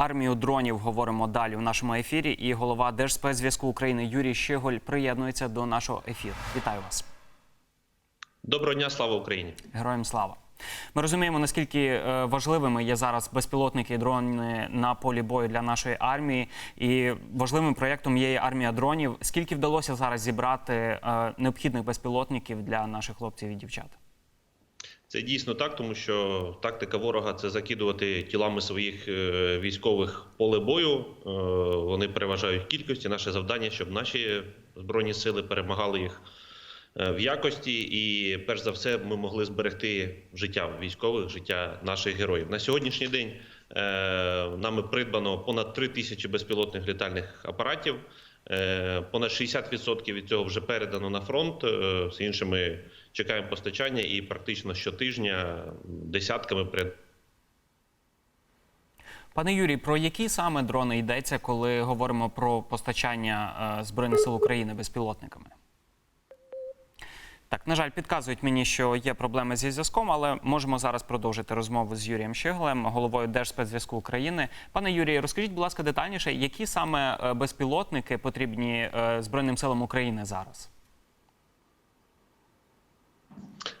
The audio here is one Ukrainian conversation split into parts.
армію дронів говоримо далі в нашому ефірі. І голова Держспецзв'язку України Юрій Щиголь приєднується до нашого ефіру. Вітаю вас, Доброго дня, слава Україні! героям слава. Ми розуміємо, наскільки е, важливими є зараз безпілотники і дрони на полі бою для нашої армії. І важливим проєктом є армія дронів. Скільки вдалося зараз зібрати е, необхідних безпілотників для наших хлопців і дівчат? Це дійсно так, тому що тактика ворога це закидувати тілами своїх е, військових поле бою. Е, Вони переважають кількості. Наше завдання, щоб наші збройні сили перемагали їх е, в якості, і перш за все, ми могли зберегти життя військових, життя наших героїв. На сьогоднішній день нами придбано понад 3 тисячі безпілотних літальних апаратів. Понад 60% від цього вже передано на фронт. З іншими чекаємо постачання і практично щотижня десятками перед. Пане Юрій, про які саме дрони йдеться, коли говоримо про постачання е, Збройних сил України безпілотниками? Так, на жаль, підказують мені, що є проблеми зі зв'язком, але можемо зараз продовжити розмову з Юрієм Щиглем, головою Держспецзв'язку України. Пане Юрію, розкажіть, будь ласка, детальніше, які саме е, безпілотники потрібні е, Збройним силам України зараз? Е,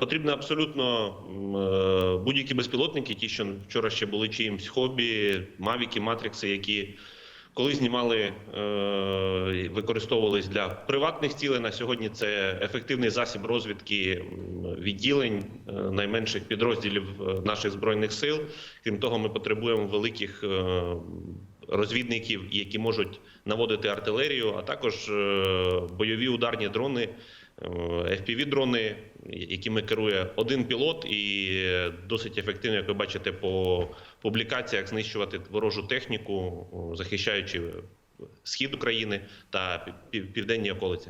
Потрібно абсолютно е, будь-які безпілотники, ті, що вчора ще були чиїмсь хобі, мавіки, матрикси, які коли знімали, е, використовувались для приватних цілей. На сьогодні це ефективний засіб розвідки відділень е, найменших підрозділів е, наших збройних сил. Крім того, ми потребуємо великих е, розвідників, які можуть наводити артилерію, а також е, бойові ударні дрони. FPV-дрони, якими керує один пілот, і досить ефективно, як ви бачите, по публікаціях знищувати ворожу техніку, захищаючи схід України та пів- південні околиці.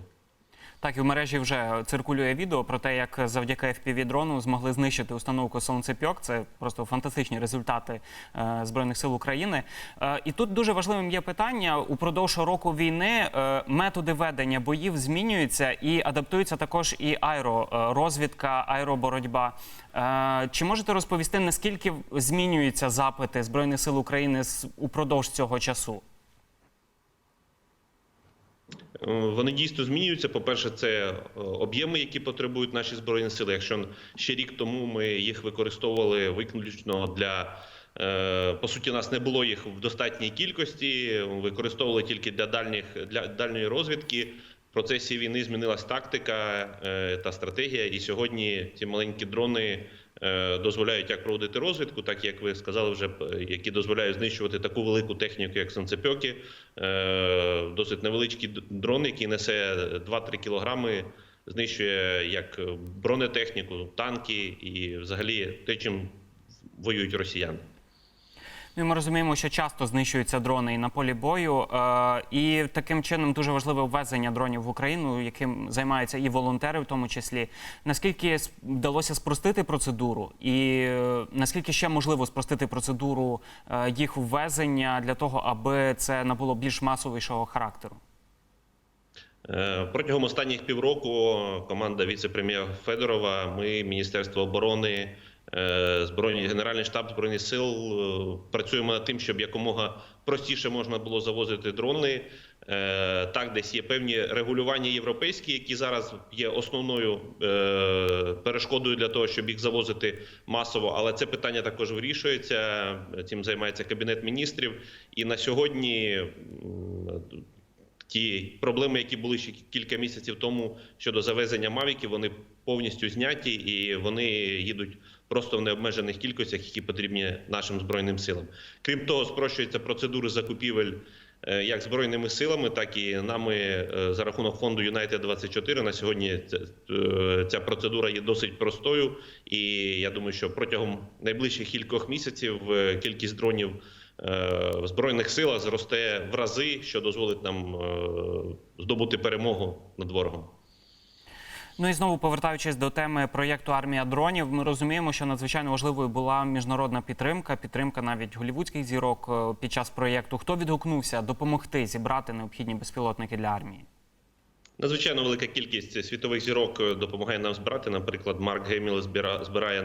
Так, і в мережі вже циркулює відео про те, як завдяки FPV-дрону змогли знищити установку Сонцепьок. Це просто фантастичні результати е, Збройних сил України. Е, і тут дуже важливим є питання упродовж року війни. Е, методи ведення боїв змінюються і адаптуються також і аеророзвідка, аероборотьба. Е, чи можете розповісти, наскільки змінюються запити Збройних сил України упродовж цього часу? Е, Вони дійсно змінюються. По-перше, це е, об'єми, які потребують наші збройні сили. Якщо ще рік тому ми їх використовували виключно для е, по суті, у нас не було їх в достатній кількості. Використовували тільки для дальніх для дальньої розвідки. В процесі війни змінилась тактика та стратегія, і сьогодні ці маленькі дрони дозволяють як проводити розвідку, так як ви сказали, вже е, які дозволяють знищувати таку велику техніку, як санцепьоки. Е, Досить невеличкий дрон, який несе 2-3 кілограми, знищує як бронетехніку, танки і взагалі те, чим воюють росіяни. Ну, ми розуміємо, що часто знищуються дрони і на полі бою, е, і таким чином дуже важливе ввезення дронів в Україну, яким займаються і волонтери, в тому числі. Наскільки вдалося спростити процедуру, і е, наскільки ще можливо спростити процедуру е, їх ввезення для того, аби це набуло більш масовішого характеру? Протягом останніх півроку команда віце-прем'єра Федорова, ми, Міністерство оборони, збройні Генеральний штаб збройних сил е, працюємо над тим, щоб якомога простіше можна було завозити дрони. Е, Так, десь є певні регулювання європейські, які зараз є основною е, перешкодою для того, щоб їх завозити масово. Але це питання також вирішується. Цим займається кабінет міністрів. І на сьогодні ті проблеми, які були ще кілька місяців тому щодо завезення мавіків, вони повністю зняті і вони їдуть просто в необмежених кількостях, які потрібні нашим збройним силам. Крім того, спрощуються процедури закупівель. е, Як збройними силами, так і нами е, за рахунок фонду United 24 на сьогодні ця, е, процедура є досить простою, і я думаю, що протягом найближчих кількох місяців кількість дронів в збройних силах зросте в рази, що дозволить нам е, здобути перемогу над ворогом. Ну і знову повертаючись до теми проєкту Армія дронів, ми розуміємо, що надзвичайно важливою була міжнародна підтримка, підтримка навіть голівудських зірок е, під час проєкту. Хто відгукнувся допомогти зібрати необхідні безпілотники для армії? Надзвичайно велика кількість світових зірок е, допомагає нам збирати. Наприклад, Марк Геміл збира- збирає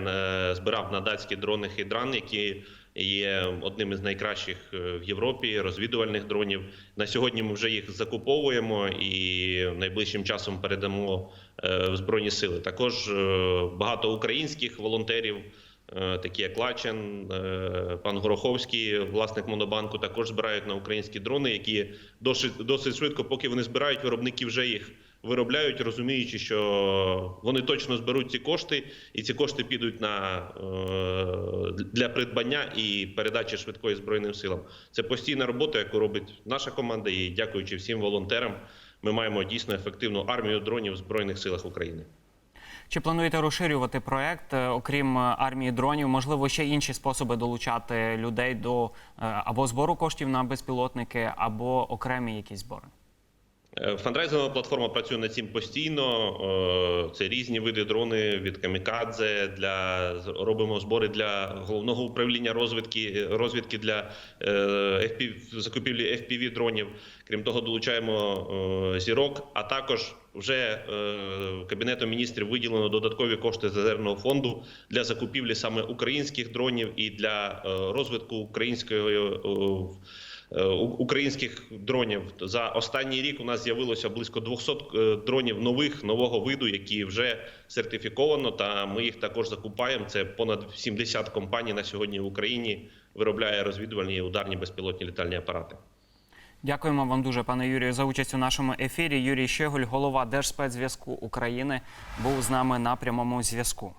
збирав на датські дрони Хейдран, які є одним із найкращих е, в Європі розвідувальних дронів. На сьогодні ми вже їх закуповуємо і найближчим часом передамо е, в збройні сили. Також е, багато українських волонтерів. Такі як Лачен, пан Гороховський, власник монобанку, також збирають на українські дрони, які досить досить швидко, поки вони збирають, виробники вже їх виробляють, розуміючи, що вони точно зберуть ці кошти, і ці кошти підуть на е, для придбання і передачі швидкої збройним силам. Це постійна робота, яку робить наша команда. І дякуючи всім волонтерам, ми маємо дійсно ефективну армію дронів в збройних силах України. Чи плануєте розширювати проект, е, окрім е, армії дронів, можливо, ще інші способи долучати людей до або збору коштів на безпілотники, або окремі якісь збори? Е, Фандрайзингова платформа працює над цим постійно. Е, Це різні види дрони від камікадзе. Для робимо збори для головного управління розвідки розвідки для е, FPV, закупівлі FPV дронів. Крім того, долучаємо зірок. А також вже кабінетом міністрів виділено додаткові кошти з резервного фонду для закупівлі саме українських дронів і для розвитку української. Е, українських дронів за останній рік у нас з'явилося близько 200 е, дронів нових нового виду, які вже сертифіковано. Та ми їх також закупаємо. Це понад 70 компаній на сьогодні в Україні виробляє розвідувальні ударні безпілотні літальні апарати. Дякуємо вам дуже, пане Юрію, за участь у нашому ефірі. Юрій Щеголь, голова Держспецзв'язку України, був з нами на прямому зв'язку.